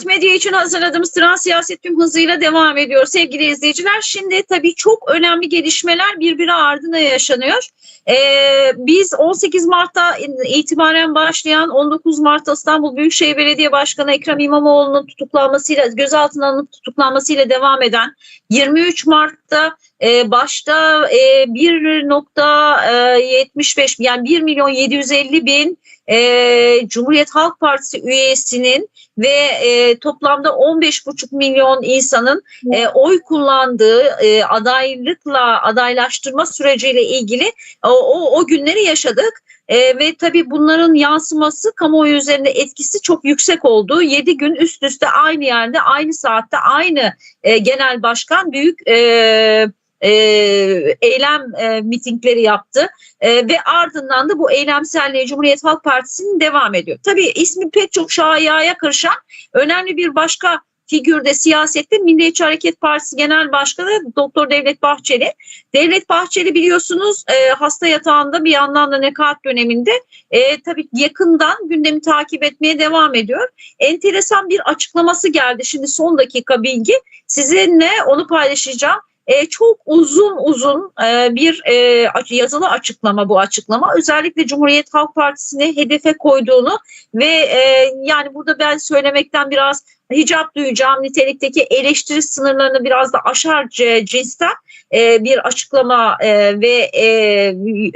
Trans Medya için hazırladığımız Trans Siyaset tüm hızıyla devam ediyor sevgili izleyiciler. Şimdi tabii çok önemli gelişmeler birbiri ardına yaşanıyor. Ee, biz 18 Mart'ta itibaren başlayan 19 Mart İstanbul Büyükşehir Belediye Başkanı Ekrem İmamoğlu'nun tutuklanmasıyla, gözaltına alınıp tutuklanmasıyla devam eden 23 Mart'ta e, başta e, 1.75 yani 1 milyon 750 bin e, Cumhuriyet Halk Partisi üyesinin ve e, toplamda 15,5 milyon insanın e, oy kullandığı e, adaylıkla adaylaştırma süreciyle ilgili o, o, o günleri yaşadık. E, ve tabii bunların yansıması kamuoyu üzerinde etkisi çok yüksek oldu. 7 gün üst üste aynı yerde aynı saatte aynı e, genel başkan büyük e, e, eylem e, mitingleri yaptı e, ve ardından da bu eylemselliğe Cumhuriyet Halk Partisi'nin devam ediyor. Tabii ismi pek çok şayiaya karışan önemli bir başka figürde siyasette Milliyetçi Hareket Partisi Genel Başkanı Doktor Devlet Bahçeli. Devlet Bahçeli biliyorsunuz e, hasta yatağında bir yandan da nekat döneminde e, tabii yakından gündemi takip etmeye devam ediyor. Enteresan bir açıklaması geldi şimdi son dakika bilgi. Sizinle onu paylaşacağım. E, çok uzun uzun e, bir e, yazılı açıklama bu açıklama. Özellikle Cumhuriyet Halk Partisi'ni hedefe koyduğunu ve e, yani burada ben söylemekten biraz hicap duyacağım nitelikteki eleştiri sınırlarını biraz da aşar cinsten e, bir açıklama e, ve e,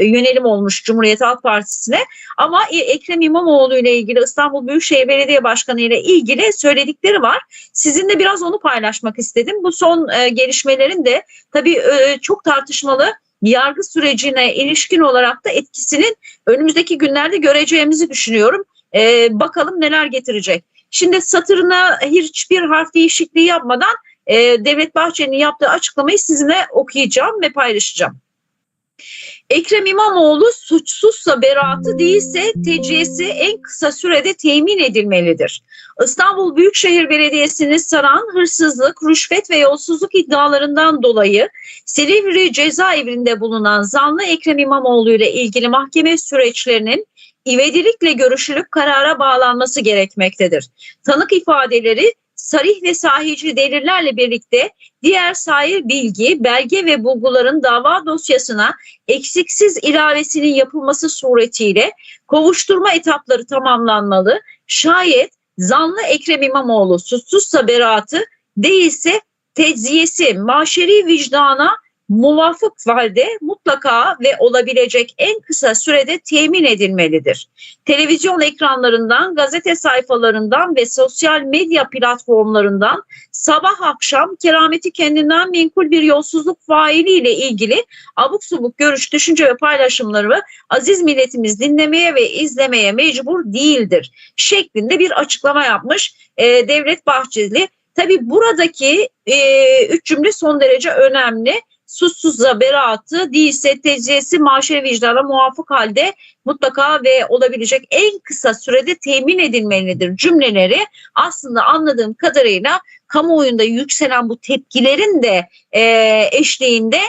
yönelim olmuş Cumhuriyet Halk Partisi'ne. Ama e, Ekrem İmamoğlu ile ilgili İstanbul Büyükşehir Belediye Başkanı ile ilgili söyledikleri var. Sizinle biraz onu paylaşmak istedim. Bu son e, gelişmelerin de tabii e, çok tartışmalı yargı sürecine ilişkin olarak da etkisinin önümüzdeki günlerde göreceğimizi düşünüyorum. E, bakalım neler getirecek. Şimdi satırına hiçbir harf değişikliği yapmadan e, Devlet Bahçeli'nin yaptığı açıklamayı sizinle okuyacağım ve paylaşacağım. Ekrem İmamoğlu suçsuzsa beraatı değilse tecrübesi en kısa sürede temin edilmelidir. İstanbul Büyükşehir Belediyesi'ni saran hırsızlık, rüşvet ve yolsuzluk iddialarından dolayı Silivri cezaevinde bulunan zanlı Ekrem İmamoğlu ile ilgili mahkeme süreçlerinin ivedilikle görüşülüp karara bağlanması gerekmektedir. Tanık ifadeleri sarih ve sahici delillerle birlikte diğer sair bilgi, belge ve bulguların dava dosyasına eksiksiz ilavesinin yapılması suretiyle kovuşturma etapları tamamlanmalı. Şayet zanlı Ekrem İmamoğlu suçsuzsa beraatı değilse tecziyesi maşeri vicdana muvafık halde mutlaka ve olabilecek en kısa sürede temin edilmelidir. Televizyon ekranlarından, gazete sayfalarından ve sosyal medya platformlarından sabah akşam kerameti kendinden menkul bir yolsuzluk failiyle ilgili abuk subuk görüş, düşünce ve paylaşımları aziz milletimiz dinlemeye ve izlemeye mecbur değildir şeklinde bir açıklama yapmış e, Devlet Bahçeli. Tabi buradaki e, üç cümle son derece önemli suçsuzla beraatı değilse tecrübesi maaşe vicdana muvafık halde mutlaka ve olabilecek en kısa sürede temin edilmelidir cümleleri aslında anladığım kadarıyla kamuoyunda yükselen bu tepkilerin de e, eşliğinde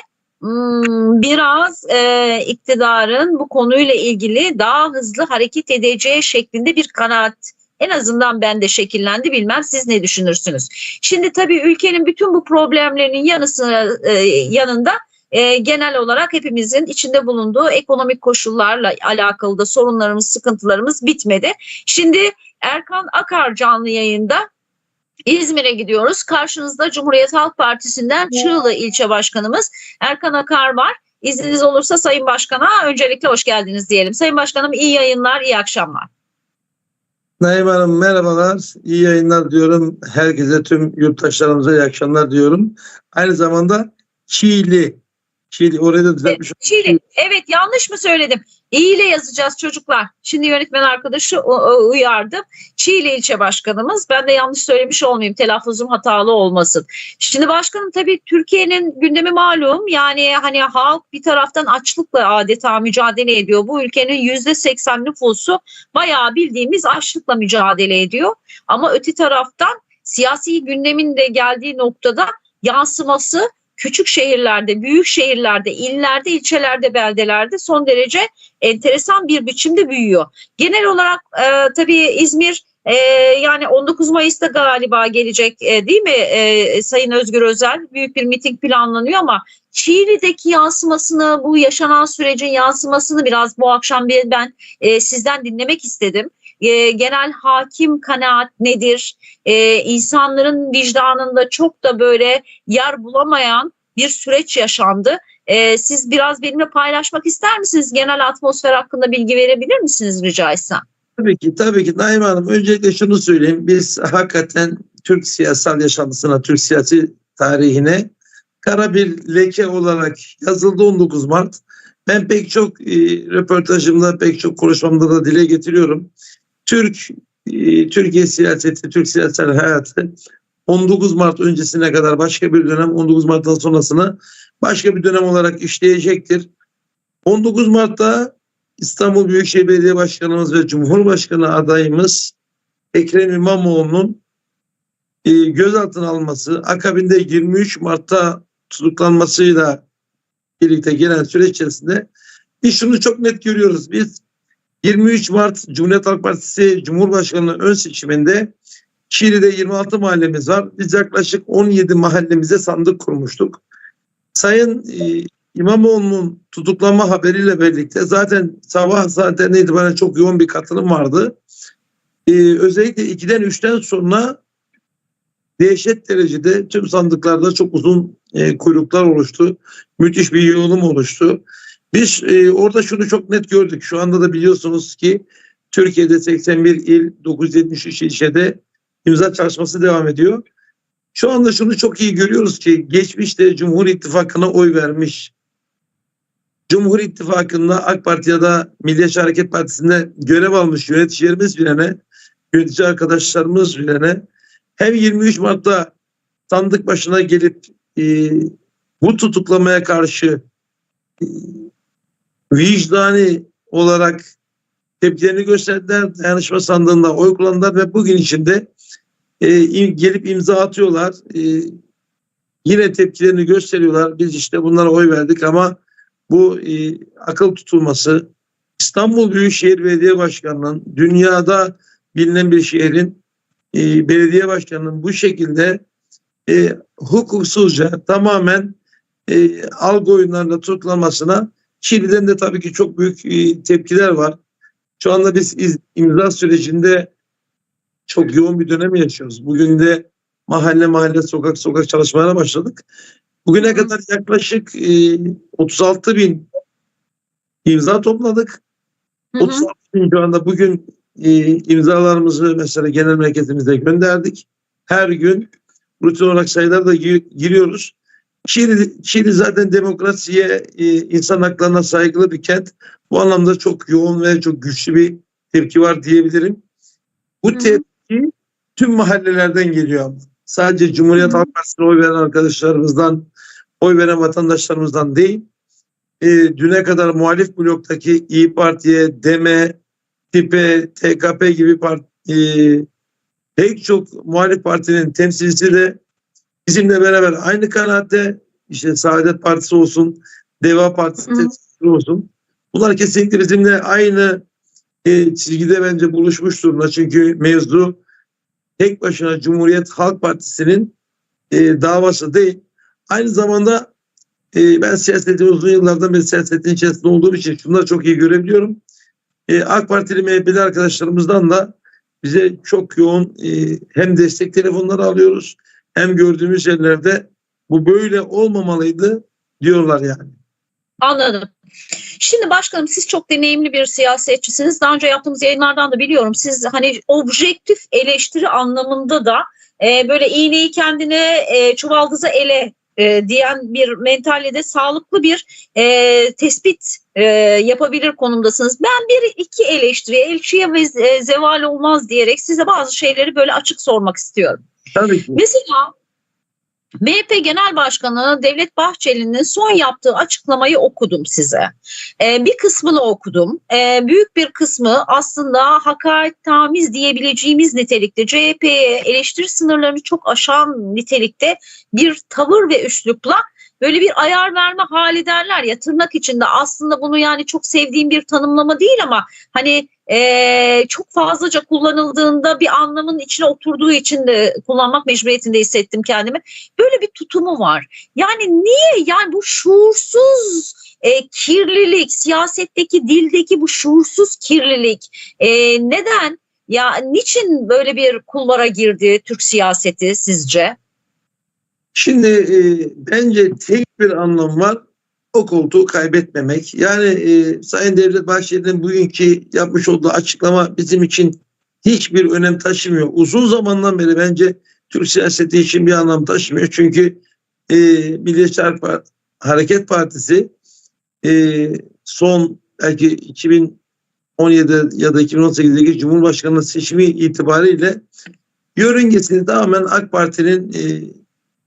hmm, biraz e, iktidarın bu konuyla ilgili daha hızlı hareket edeceği şeklinde bir kanaat en azından bende şekillendi bilmem siz ne düşünürsünüz. Şimdi tabii ülkenin bütün bu problemlerinin yanısı e, yanında e, genel olarak hepimizin içinde bulunduğu ekonomik koşullarla alakalı da sorunlarımız, sıkıntılarımız bitmedi. Şimdi Erkan Akar canlı yayında İzmir'e gidiyoruz. Karşınızda Cumhuriyet Halk Partisi'nden Çığlı ilçe başkanımız Erkan Akar var. İzniniz olursa Sayın Başkan'a öncelikle hoş geldiniz diyelim. Sayın Başkanım iyi yayınlar, iyi akşamlar. Naim Hanım merhabalar, iyi yayınlar diyorum. Herkese tüm yurttaşlarımıza iyi akşamlar diyorum. Aynı zamanda Çiğli, Çiğli orayı da düzeltmiş. Çiğli, evet yanlış mı söyledim? İyi ile yazacağız çocuklar. Şimdi yönetmen arkadaşı uyardı. Çiğli ilçe başkanımız. Ben de yanlış söylemiş olmayayım. Telaffuzum hatalı olmasın. Şimdi başkanım tabii Türkiye'nin gündemi malum. Yani hani halk bir taraftan açlıkla adeta mücadele ediyor. Bu ülkenin yüzde seksen nüfusu bayağı bildiğimiz açlıkla mücadele ediyor. Ama öte taraftan siyasi gündemin de geldiği noktada yansıması küçük şehirlerde, büyük şehirlerde, illerde, ilçelerde, beldelerde son derece enteresan bir biçimde büyüyor. Genel olarak e, tabii İzmir e, yani 19 Mayıs'ta galiba gelecek e, değil mi e, Sayın Özgür Özel? Büyük bir miting planlanıyor ama Şiiri'deki yansımasını, bu yaşanan sürecin yansımasını biraz bu akşam ben e, sizden dinlemek istedim. E, genel hakim kanaat nedir? E, insanların vicdanında çok da böyle yer bulamayan bir süreç yaşandı. E, siz biraz benimle paylaşmak ister misiniz? Genel atmosfer hakkında bilgi verebilir misiniz rica etsem? Tabii ki, tabii ki Naim Hanım. Öncelikle şunu söyleyeyim. Biz hakikaten Türk siyasal yaşantısına, Türk siyasi tarihine kara bir leke olarak yazıldı 19 Mart. Ben pek çok e, röportajımda, pek çok konuşmamda da dile getiriyorum. Türk e, Türkiye siyaseti, Türk siyasal hayatı 19 Mart öncesine kadar başka bir dönem, 19 Mart'tan sonrasını başka bir dönem olarak işleyecektir. 19 Mart'ta İstanbul Büyükşehir Belediye Başkanımız ve Cumhurbaşkanı adayımız Ekrem İmamoğlu'nun e, gözaltına alınması, akabinde 23 Mart'ta tutuklanmasıyla birlikte gelen süreç içerisinde biz şunu çok net görüyoruz. Biz 23 Mart Cumhuriyet Halk Partisi Cumhurbaşkanlığı ön seçiminde Şii'de 26 mahallemiz var. Biz yaklaşık 17 mahallemize sandık kurmuştuk. Sayın e, İmamoğlu'nun tutuklanma haberiyle birlikte zaten sabah saatlerine itibaren çok yoğun bir katılım vardı. Ee, özellikle 2'den 3'ten sonra dehşet derecede tüm sandıklarda çok uzun e, kuyruklar oluştu. Müthiş bir yoğunluğum oluştu. Biz e, orada şunu çok net gördük. Şu anda da biliyorsunuz ki Türkiye'de 81 il, 973 ilçede imza çalışması devam ediyor. Şu anda şunu çok iyi görüyoruz ki geçmişte Cumhur İttifakı'na oy vermiş Cumhur İttifakı'nda AK Parti ya da Milliyetçi Hareket Partisi'nde görev almış yöneticilerimiz bilene, yönetici arkadaşlarımız bilene hem 23 Mart'ta sandık başına gelip e, bu tutuklamaya karşı e, vicdani olarak tepkilerini gösterdiler. Dayanışma sandığında oy kullandılar ve bugün içinde e, gelip imza atıyorlar. E, yine tepkilerini gösteriyorlar. Biz işte bunlara oy verdik ama bu e, akıl tutulması İstanbul Büyükşehir Belediye Başkanı'nın dünyada bilinen bir şehrin e, belediye başkanının bu şekilde e, hukuksuzca tamamen e, algı oyunlarında tutuklanmasına Şili'den de tabii ki çok büyük e, tepkiler var. Şu anda biz iz, imza sürecinde çok yoğun bir dönem yaşıyoruz. Bugün de mahalle mahalle sokak sokak çalışmalara başladık. Bugüne kadar yaklaşık e, 36 bin imza topladık. Hı hı. 36 bin şu anda bugün e, imzalarımızı mesela genel merkezimize gönderdik. Her gün rutin olarak sayılar da gi- giriyoruz. Şili, Şili zaten demokrasiye, e, insan haklarına saygılı bir kent. Bu anlamda çok yoğun ve çok güçlü bir tepki var diyebilirim. Bu Hı tepki tüm mahallelerden geliyor ama. Sadece Cumhuriyet. Halk Partisi'ne oy veren arkadaşlarımızdan, oy veren vatandaşlarımızdan değil. E, düne kadar muhalif bloktaki İyi Parti'ye, DEM'e, TİP'e, TKP gibi part, e, pek çok muhalif partinin temsilcisi de bizimle beraber aynı kanaatte işte Saadet Partisi olsun, Deva Partisi Hı olsun. Bunlar kesinlikle bizimle aynı e, çizgide bence buluşmuş durumda. Çünkü mevzu tek başına Cumhuriyet Halk Partisi'nin e, davası değil. Aynı zamanda e, ben siyaseti uzun yıllardan beri siyasetin içerisinde olduğum için şunları çok iyi görebiliyorum. E, AK Partili MHP'li arkadaşlarımızdan da bize çok yoğun e, hem destek telefonları alıyoruz hem gördüğümüz yerlerde bu böyle olmamalıydı diyorlar yani. Anladım. Şimdi başkanım siz çok deneyimli bir siyasetçisiniz. Daha önce yaptığımız yayınlardan da biliyorum. Siz hani objektif eleştiri anlamında da e, böyle iğneyi kendine e, çuvaldızı ele e, diyen bir mentalitede sağlıklı bir e, tespit e, yapabilir konumdasınız. Ben bir iki eleştiri, elçiye ve zeval olmaz diyerek size bazı şeyleri böyle açık sormak istiyorum. Tabii ki. Mesela MHP Genel Başkanı Devlet Bahçeli'nin son yaptığı açıklamayı okudum size. Ee, bir kısmını okudum. Ee, büyük bir kısmı aslında hakaret tamiz diyebileceğimiz nitelikte CHP'ye eleştiri sınırlarını çok aşan nitelikte bir tavır ve üslupla böyle bir ayar verme hali derler ya tırnak içinde aslında bunu yani çok sevdiğim bir tanımlama değil ama hani e, çok fazlaca kullanıldığında bir anlamın içine oturduğu için de kullanmak mecburiyetinde hissettim kendimi. Böyle bir tutumu var. Yani niye yani bu şuursuz e, kirlilik, siyasetteki dildeki bu şuursuz kirlilik e, neden? Ya niçin böyle bir kulvara girdi Türk siyaseti sizce? Şimdi e, bence tek bir anlam var. O koltuğu kaybetmemek. Yani e, Sayın Devlet Bahçeli'nin bugünkü yapmış olduğu açıklama bizim için hiçbir önem taşımıyor. Uzun zamandan beri bence Türk siyaseti için bir anlam taşımıyor. Çünkü e, Milliyetçi Hareket Partisi e, son belki 2017 ya da 2018'deki Cumhurbaşkanlığı seçimi itibariyle yörüngesini tamamen AK Parti'nin e,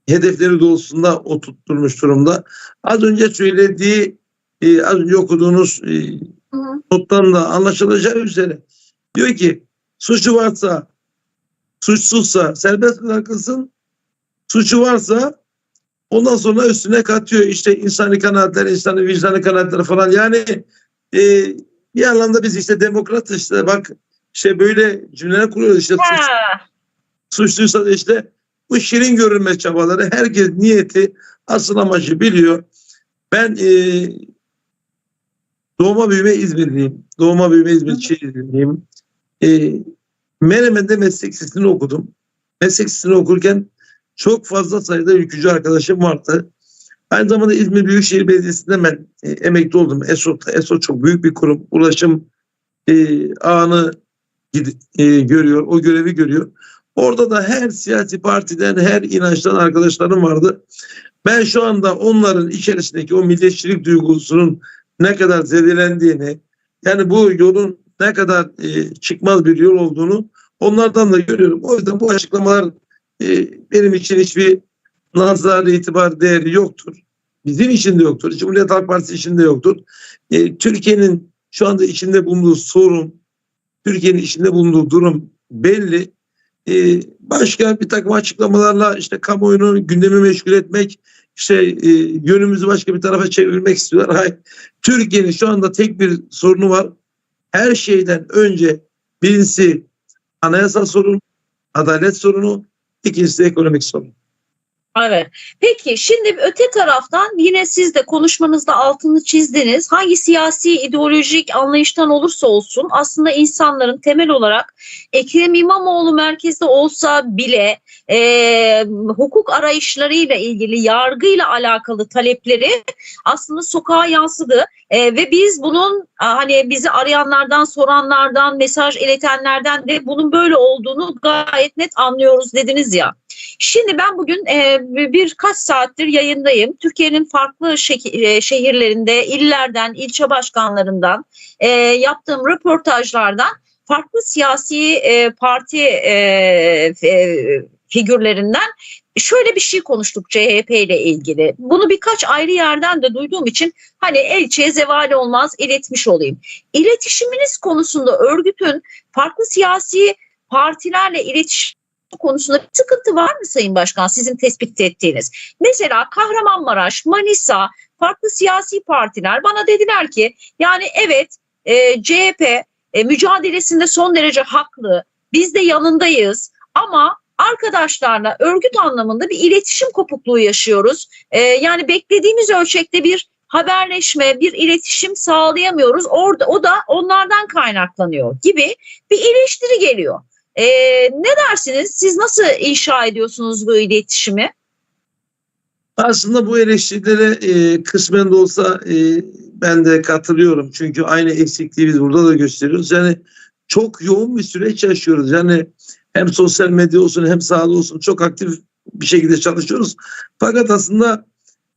hedefleri doğrultusunda oturtturmuş durumda. Az önce söylediği, e, az önce okuduğunuz e, nottan da anlaşılacağı üzere diyor ki suçu varsa suçsuzsa serbest bırakılsın suçu varsa ondan sonra üstüne katıyor. İşte insani kanaatler, insani vicdanı kanaatler falan. Yani e, bir anlamda biz işte demokrat işte bak işte böyle cümleler kuruyoruz. İşte suç, suçluysa işte bu şirin görünme çabaları herkes niyeti asıl amacı biliyor. Ben e, doğma büyüme İzmirliyim. Doğma büyüme İzmir Çiğdemliyim. E, Menemen'de meslek lisesini okudum. Meslek lisesini okurken çok fazla sayıda ülkücü arkadaşım vardı. Aynı zamanda İzmir Büyükşehir Belediyesi'nde ben e, emekli oldum. ESO'da. ESO çok büyük bir kurum. Ulaşım e, ağını gid- e, görüyor. O görevi görüyor. Orada da her siyasi partiden, her inançtan arkadaşlarım vardı. Ben şu anda onların içerisindeki o milliyetçilik duygusunun ne kadar zedelendiğini, yani bu yolun ne kadar e, çıkmaz bir yol olduğunu onlardan da görüyorum. O yüzden bu açıklamalar e, benim için hiçbir nazar, itibar değeri yoktur. Bizim için de yoktur. Cumhuriyet Halk Partisi için de yoktur. E, Türkiye'nin şu anda içinde bulunduğu sorun, Türkiye'nin içinde bulunduğu durum belli. Ee, başka bir takım açıklamalarla işte kamuoyunu gündemi meşgul etmek, işte e, yönümüzü başka bir tarafa çevirmek istiyorlar. Hayır. Türkiye'nin şu anda tek bir sorunu var. Her şeyden önce birincisi anayasal sorun, adalet sorunu, ikincisi ekonomik sorun. Evet. Peki şimdi öte taraftan yine siz de konuşmanızda altını çizdiniz. Hangi siyasi ideolojik anlayıştan olursa olsun aslında insanların temel olarak Ekrem İmamoğlu merkezde olsa bile e, hukuk arayışlarıyla ilgili yargıyla alakalı talepleri aslında sokağa yansıdı. E, ve biz bunun hani bizi arayanlardan, soranlardan, mesaj iletenlerden de bunun böyle olduğunu gayet net anlıyoruz dediniz ya. Şimdi ben bugün e, birkaç saattir yayındayım. Türkiye'nin farklı e, şehirlerinde, illerden, ilçe başkanlarından e, yaptığım röportajlardan farklı siyasi e, parti figürlerinden şöyle bir şey konuştuk CHP ile ilgili. Bunu birkaç ayrı yerden de duyduğum için hani elçiye zeval olmaz iletmiş olayım. İletişiminiz konusunda örgütün farklı siyasi partilerle iletişim konusunda bir sıkıntı var mı Sayın Başkan sizin tespit ettiğiniz? Mesela Kahramanmaraş, Manisa farklı siyasi partiler bana dediler ki yani evet e, CHP e, mücadelesinde son derece haklı. Biz de yanındayız ama arkadaşlarla örgüt anlamında bir iletişim kopukluğu yaşıyoruz. E, yani beklediğimiz ölçekte bir haberleşme, bir iletişim sağlayamıyoruz. Orada o da onlardan kaynaklanıyor gibi bir eleştiri geliyor. Ee, ne dersiniz? Siz nasıl inşa ediyorsunuz bu iletişimi? Aslında bu eleştirilere e, kısmen de olsa e, ben de katılıyorum. Çünkü aynı eksikliği biz burada da gösteriyoruz. Yani çok yoğun bir süreç yaşıyoruz. Yani hem sosyal medya olsun hem sahada olsun çok aktif bir şekilde çalışıyoruz. Fakat aslında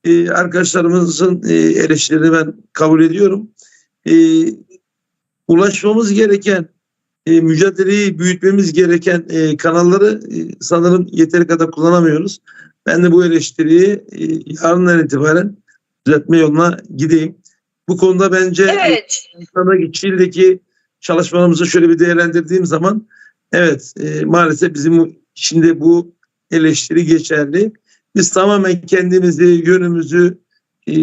e, arkadaşlarımızın e, eleştirilerini ben kabul ediyorum. E, ulaşmamız gereken, e, mücadeleyi büyütmemiz gereken e, kanalları e, sanırım yeteri kadar kullanamıyoruz. Ben de bu eleştiriyi e, yarından itibaren düzeltme yoluna gideyim. Bu konuda bence Evet. Sonraki Çil'deki çalışmalarımızı şöyle bir değerlendirdiğim zaman evet e, maalesef bizim şimdi bu eleştiri geçerli. Biz tamamen kendimizi, yönümüzü e,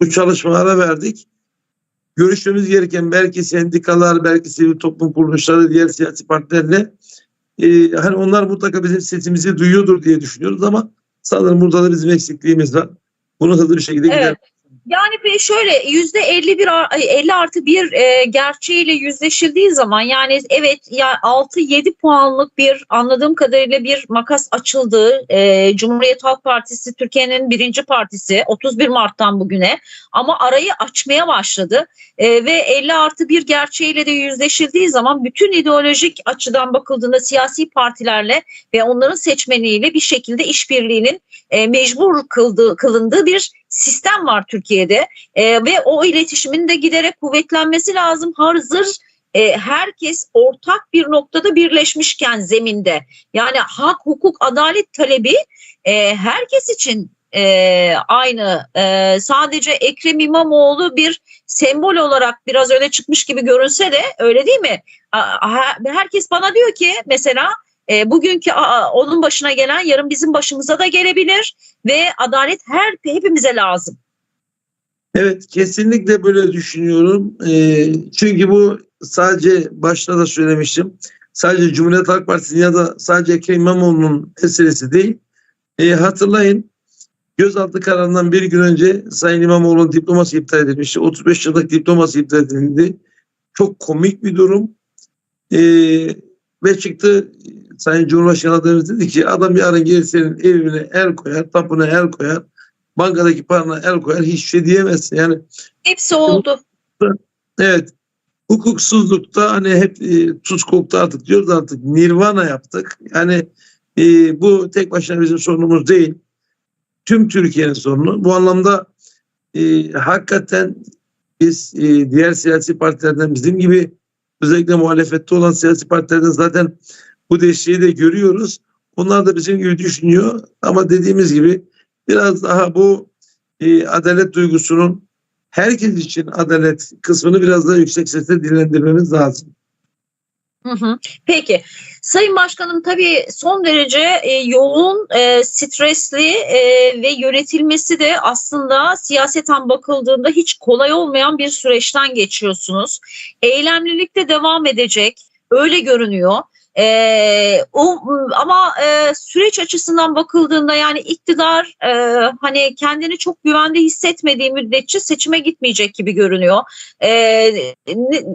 bu çalışmalara verdik. Görüşmemiz gereken belki sendikalar, belki sivil toplum kuruluşları, diğer siyasi partilerle e, hani onlar mutlaka bizim sesimizi duyuyordur diye düşünüyoruz ama sanırım burada da bizim eksikliğimiz var. Bunu hızlı bir şekilde Evet. gider. Yani şöyle yüzde 51 ar- 50 artı bir e, gerçeğiyle yüzleşildiği zaman yani evet ya 6-7 puanlık bir anladığım kadarıyla bir makas açıldı. E, Cumhuriyet Halk Partisi Türkiye'nin birinci partisi 31 Mart'tan bugüne ama arayı açmaya başladı. E, ve 50 artı bir gerçeğiyle de yüzleşildiği zaman bütün ideolojik açıdan bakıldığında siyasi partilerle ve onların seçmeniyle bir şekilde işbirliğinin e, mecbur kıldığı, kılındığı bir sistem var Türkiye'de E, ve o iletişimin de giderek kuvvetlenmesi lazım. Hazır e, herkes ortak bir noktada birleşmişken zeminde yani hak, hukuk, adalet talebi e, herkes için e, aynı. E, sadece Ekrem İmamoğlu bir sembol olarak biraz öne çıkmış gibi görünse de öyle değil mi? Herkes bana diyor ki mesela e, bugünkü a- onun başına gelen yarın bizim başımıza da gelebilir ve adalet her hepimize lazım. Evet kesinlikle böyle düşünüyorum. Ee, çünkü bu sadece başta da söylemiştim. Sadece Cumhuriyet Halk Partisi ya da sadece Ekrem İmamoğlu'nun meselesi değil. Ee, hatırlayın gözaltı kararından bir gün önce Sayın İmamoğlu'nun diploması iptal edilmişti. 35 yıllık diploması iptal edildi. Çok komik bir durum. Ee, ve çıktı Sayın Cumhurbaşkanı adayımız dedi ki adam yarın gelir senin evine el koyar, tapuna el koyar, bankadaki parana el koyar hiçbir şey diyemezsin. Yani Hepsi oldu. Evet. Hukuksuzlukta hani hep e, tuz koktu artık diyoruz artık nirvana yaptık. Yani e, bu tek başına bizim sorunumuz değil. Tüm Türkiye'nin sorunu. Bu anlamda e, hakikaten biz e, diğer siyasi partilerden bizim gibi özellikle muhalefette olan siyasi partilerden zaten bu desteği de görüyoruz. Onlar da bizim gibi düşünüyor ama dediğimiz gibi biraz daha bu e, adalet duygusunun herkes için adalet kısmını biraz daha yüksek sesle dillendirmemiz lazım. Peki. Sayın Başkanım tabii son derece e, yoğun, e, stresli e, ve yönetilmesi de aslında siyaseten bakıldığında hiç kolay olmayan bir süreçten geçiyorsunuz. Eylemlilik de devam edecek. Öyle görünüyor. E, o, ama e, süreç açısından bakıldığında yani iktidar e, hani kendini çok güvende hissetmediği müddetçe seçime gitmeyecek gibi görünüyor. E,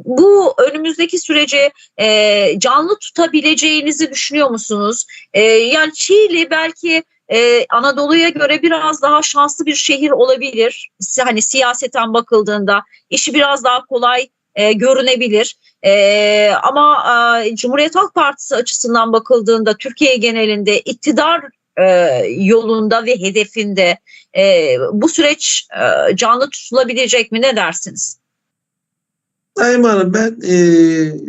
bu önümüzdeki süreci e, canlı tutabileceğinizi düşünüyor musunuz? E, yani Çiğli belki e, Anadolu'ya göre biraz daha şanslı bir şehir olabilir. Hani siyaseten bakıldığında işi biraz daha kolay e, görünebilir. E, ama e, Cumhuriyet Halk Partisi açısından bakıldığında Türkiye genelinde iktidar e, yolunda ve hedefinde e, bu süreç e, canlı tutulabilecek mi? Ne dersiniz? Naim Hanım ben e,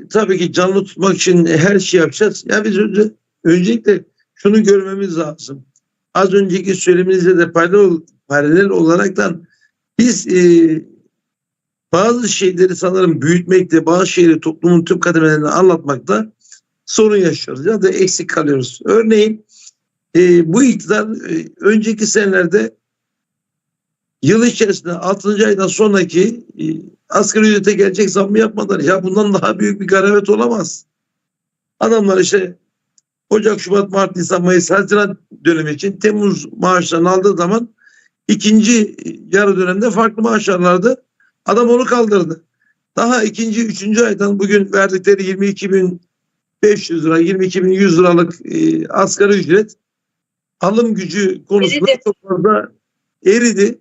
tabii ki canlı tutmak için her şey yapacağız. Ya biz önce, öncelikle şunu görmemiz lazım. Az önceki söyleminizle de paralel, paralel olaraktan biz e, bazı şeyleri sanırım büyütmekte, bazı şeyleri toplumun tüm kademelerine anlatmakta sorun yaşıyoruz ya da eksik kalıyoruz. Örneğin e, bu iktidar e, önceki senelerde yıl içerisinde 6. aydan sonraki e, asgari ücrete gelecek zammı yapmadılar. Ya bundan daha büyük bir garavet olamaz. Adamlar işte Ocak, Şubat, Mart, Nisan, Mayıs, Haziran dönemi için Temmuz maaşlarını aldığı zaman ikinci yarı dönemde farklı maaş alırlardı. Adam onu kaldırdı. Daha ikinci, üçüncü aydan bugün verdikleri 22.500 lira, 22.100 liralık e, asgari ücret alım gücü konusunda Eridi. çok fazla eridi.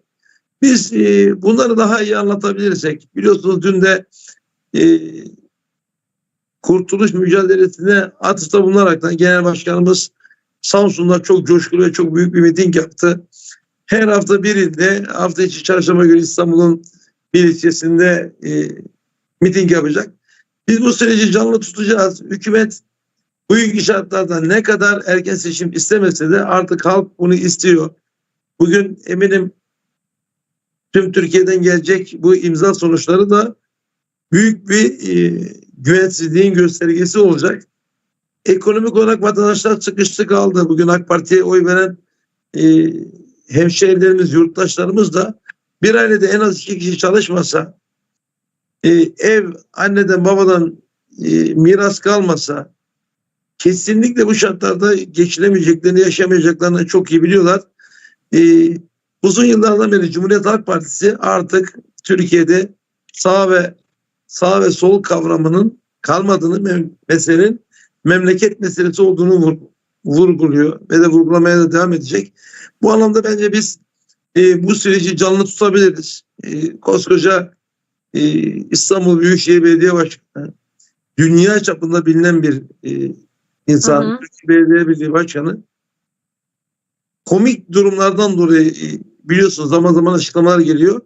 Biz e, bunları daha iyi anlatabilirsek, biliyorsunuz dün de e, kurtuluş mücadelesine atıfta bulunaraktan Genel Başkanımız Samsun'da çok coşkulu ve çok büyük bir miting yaptı. Her hafta bir ilde, hafta içi çarşamba günü İstanbul'un bir ilçesinde e, miting yapacak. Biz bu süreci canlı tutacağız. Hükümet bugünkü şartlarda ne kadar erken seçim istemese de artık halk bunu istiyor. Bugün eminim tüm Türkiye'den gelecek bu imza sonuçları da büyük bir e, güvensizliğin göstergesi olacak. Ekonomik olarak vatandaşlar sıkıştı kaldı. Bugün AK Parti'ye oy veren e, hemşehrilerimiz, yurttaşlarımız da bir ailede en az iki kişi çalışmasa, e, ev anneden babadan e, miras kalmasa, kesinlikle bu şartlarda geçilemeyeceklerini, yaşamayacaklarını çok iyi biliyorlar. E, uzun yıllardan beri Cumhuriyet Halk Partisi artık Türkiye'de sağ ve sağ ve sol kavramının kalmadığını mem- meselenin memleket meselesi olduğunu vur- vurguluyor ve de vurgulamaya da devam edecek. Bu anlamda bence biz e, bu süreci canlı tutabiliriz. E, koskoca e, İstanbul Büyükşehir Belediye Başkanı, dünya çapında bilinen bir e, insan, Hı hı. Belediye Birliği Başkanı komik durumlardan dolayı e, biliyorsunuz zaman zaman açıklamalar geliyor.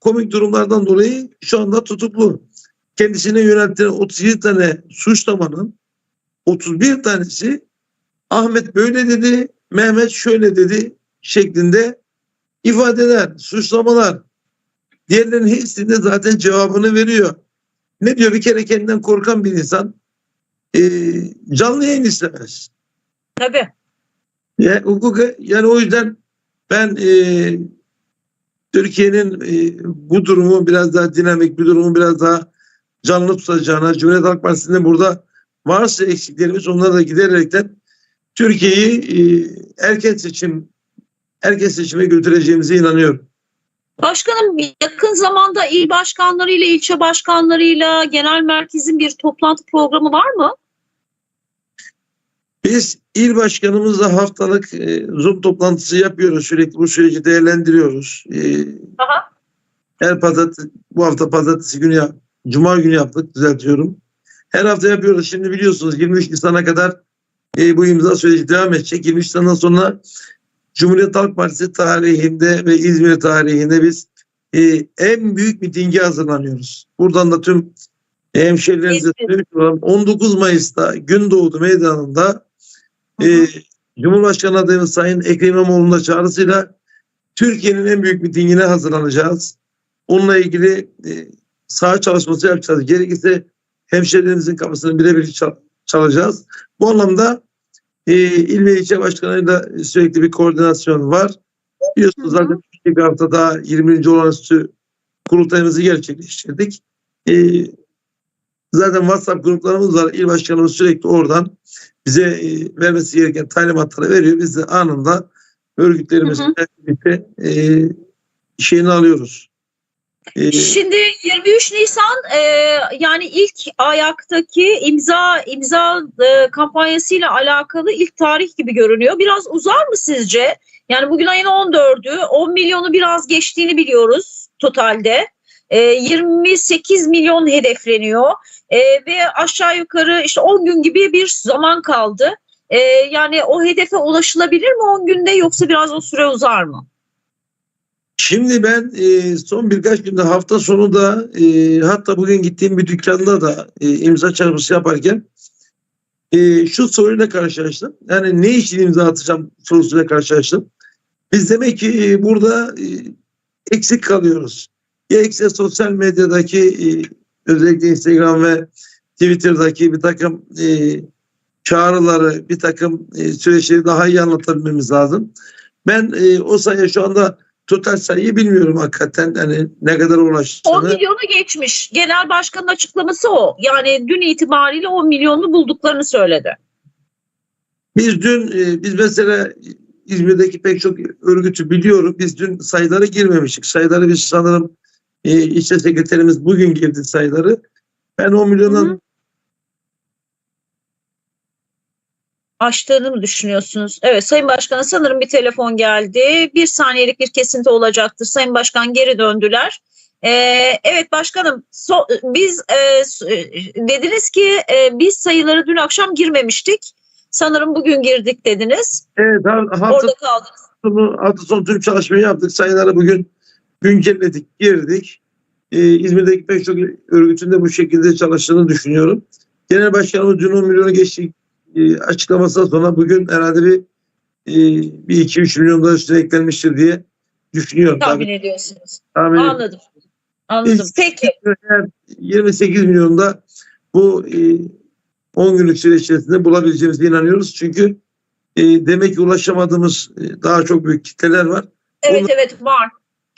Komik durumlardan dolayı şu anda tutuklu. Kendisine yöneltilen 37 tane suçlamanın 31 tanesi Ahmet böyle dedi, Mehmet şöyle dedi şeklinde ifadeler, suçlamalar. Diğerlerinin hepsinde zaten cevabını veriyor. Ne diyor? Bir kere kendinden korkan bir insan e, canlı yayın istemez. Tabii. Yani, hukuk, yani o yüzden ben e, Türkiye'nin e, bu durumu biraz daha dinamik, bir durumu biraz daha canlı tutacağına, Cumhuriyet Halk Partisi'nin burada varsa eksiklerimiz onları da gidererekten Türkiye'yi e, erken seçim erken seçime götüreceğimize inanıyorum. Başkanım yakın zamanda il başkanlarıyla, ilçe başkanlarıyla genel merkezin bir toplantı programı var mı? Biz il başkanımızla haftalık e, Zoom toplantısı yapıyoruz. Sürekli bu süreci değerlendiriyoruz. E, Aha. her pazartesi, bu hafta pazartesi günü, yap- cuma günü yaptık düzeltiyorum. Her hafta yapıyoruz. Şimdi biliyorsunuz 23 Nisan'a kadar e, bu imza süreci devam edecek. 23 Nisan'dan sonra Cumhuriyet Halk Partisi tarihinde ve İzmir tarihinde biz e, en büyük mitinge hazırlanıyoruz. Buradan da tüm hemşehrilerimize söylemiş olalım. 19 Mayıs'ta Gündoğdu Meydanı'nda e, Cumhurbaşkanı adayımız Sayın Ekrem İmamoğlu'nun da çağrısıyla Türkiye'nin en büyük mitingine hazırlanacağız. Onunla ilgili e, saha çalışması yapacağız. Gerekirse hemşehrilerimizin kapısını birebir çal- çalacağız. Bu anlamda e, il ve ilçe başkanıyla sürekli bir koordinasyon var. Biliyorsunuz zaten bir hafta daha 20. olağanüstü kurultayımızı gerçekleştirdik. E, zaten WhatsApp gruplarımız var. İl başkanımız sürekli oradan bize e, vermesi gereken talimatları veriyor. Biz de anında örgütlerimizle birlikte e, şeyini alıyoruz. E, Şimdi 23 Nisan e, yani ilk ayaktaki imza imza e, kampanyasıyla alakalı ilk tarih gibi görünüyor. Biraz uzar mı sizce? Yani bugün ayın 14'ü 10 milyonu biraz geçtiğini biliyoruz totalde. E, 28 milyon hedefleniyor E, ve aşağı yukarı işte 10 gün gibi bir zaman kaldı. E, yani o hedefe ulaşılabilir mi 10 günde yoksa biraz o süre uzar mı? Şimdi ben e, son birkaç günde hafta sonu da e, hatta bugün gittiğim bir dükkanda da e, imza çalışması yaparken e, şu soruyla karşılaştım. Yani ne için imza atacağım sorusuyla karşılaştım. Biz demek ki e, burada e, eksik kalıyoruz. Ya eksik sosyal medyadaki e, özellikle Instagram ve Twitter'daki bir takım e, çağrıları, bir takım e, süreçleri daha iyi anlatabilmemiz lazım. Ben e, o sayı şu anda total sayıyı bilmiyorum hakikaten hani ne kadar 10 ulaştığını. milyonu geçmiş. Genel başkanın açıklaması o. Yani dün itibariyle 10 milyonunu bulduklarını söyledi. Biz dün e, biz mesela İzmir'deki pek çok örgütü biliyorum. Biz dün sayıları girmemiştik. Sayıları biz sanırım e, sekreterimiz bugün girdi sayıları. Ben 10 milyondan Açtığını mı düşünüyorsunuz? Evet Sayın Başkan'a sanırım bir telefon geldi. Bir saniyelik bir kesinti olacaktır. Sayın Başkan geri döndüler. Ee, evet başkanım so- biz e, e, dediniz ki e, biz sayıları dün akşam girmemiştik. Sanırım bugün girdik dediniz. evet, ha- hafta Orada kaldınız. hafta sonu tüm çalışmayı yaptık. Sayıları bugün güncelledik, girdik. Ee, İzmir'deki pek çok örgütün de bu şekilde çalıştığını düşünüyorum. Genel Başkanımız dün 10 milyonu geçti e, açıklamasından sonra bugün herhalde bir e, bir 2-3 milyon daha üstüne eklenmiştir diye düşünüyorum. Tahmin Tabii, ediyorsunuz. tahmin Anladım. Anladım. Biz- Peki. eğer 28 milyonda bu e, 10 günlük süreç içerisinde bulabileceğimize inanıyoruz. Çünkü e, demek ki ulaşamadığımız e, daha çok büyük kitleler var. Evet Onu- evet var.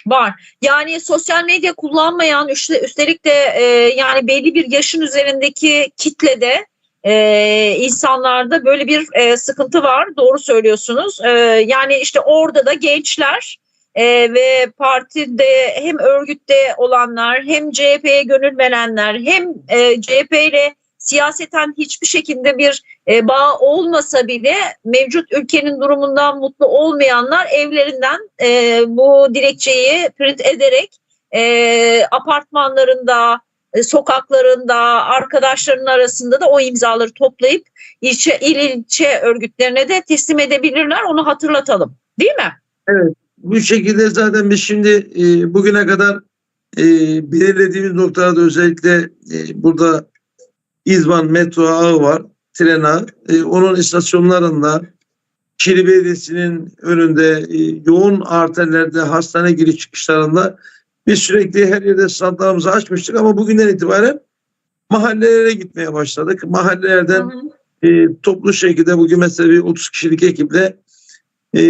Var. Yani sosyal medya kullanmayan üstelik de e, yani belli bir yaşın üzerindeki kitlede e, insanlarda böyle bir e, sıkıntı var. Doğru söylüyorsunuz. E, yani işte orada da gençler e, ve partide hem örgütte olanlar hem CHP'ye gönül verenler hem e, CHP ile siyaseten hiçbir şekilde bir e, bağ olmasa bile mevcut ülkenin durumundan mutlu olmayanlar evlerinden e, bu dilekçeyi print ederek e, apartmanlarında, sokaklarında, arkadaşlarının arasında da o imzaları toplayıp ilçe, il ilçe örgütlerine de teslim edebilirler. Onu hatırlatalım. Değil mi? Bu şekilde zaten biz şimdi e, bugüne kadar e, belirlediğimiz noktalarda özellikle e, burada İzban metro ağı var, tren ağı. E, onun istasyonlarında Şili Belediyesi'nin önünde e, yoğun arterlerde hastane giriş çıkışlarında biz sürekli her yerde standlarımızı açmıştık ama bugünden itibaren mahallelere gitmeye başladık. Mahallelerden e, toplu şekilde bugün mesela bir 30 kişilik ekiple e,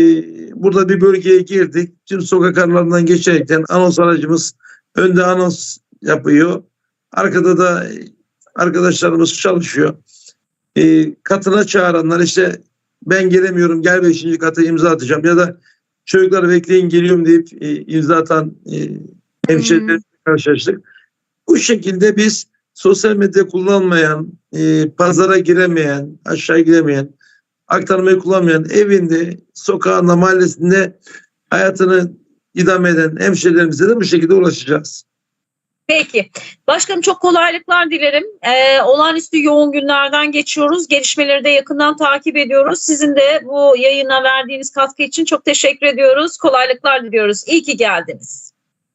burada bir bölgeye girdik. Tüm sokak aralarından geçerekten anons aracımız önde anons yapıyor. Arkada da e, arkadaşlarımız çalışıyor. E, katına çağıranlar işte ben gelemiyorum gel 5. kata imza atacağım ya da çocuklar bekleyin geliyorum deyip e, imza atan e, hemşehrilerimizle karşılaştık. Bu şekilde biz sosyal medya kullanmayan, e, pazara giremeyen, aşağı gidemeyen, aktarmayı kullanmayan evinde, sokağında, mahallesinde hayatını idame eden hemşehrilerimize de bu şekilde ulaşacağız. Peki. Başkanım çok kolaylıklar dilerim. Ee, olağanüstü yoğun günlerden geçiyoruz. Gelişmeleri de yakından takip ediyoruz. Sizin de bu yayına verdiğiniz katkı için çok teşekkür ediyoruz. Kolaylıklar diliyoruz. İyi ki geldiniz.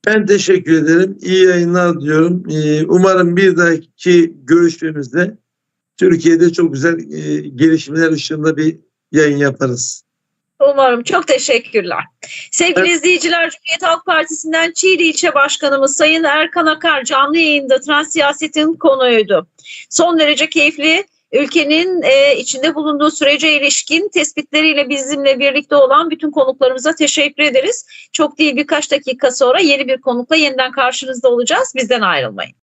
Ben teşekkür ederim. İyi yayınlar diyorum. Ee, Umarım bir dahaki görüşmemizde Türkiye'de çok güzel e, gelişmeler ışığında bir yayın yaparız. Umarım. Çok teşekkürler. Sevgili izleyiciler, Cumhuriyet Halk Partisi'nden Çiğli İlçe Başkanımız Sayın Erkan Akar canlı yayında trans siyasetin konuydu. Son derece keyifli ülkenin e, içinde bulunduğu sürece ilişkin tespitleriyle bizimle birlikte olan bütün konuklarımıza teşekkür ederiz. Çok değil birkaç dakika sonra yeni bir konukla yeniden karşınızda olacağız. Bizden ayrılmayın.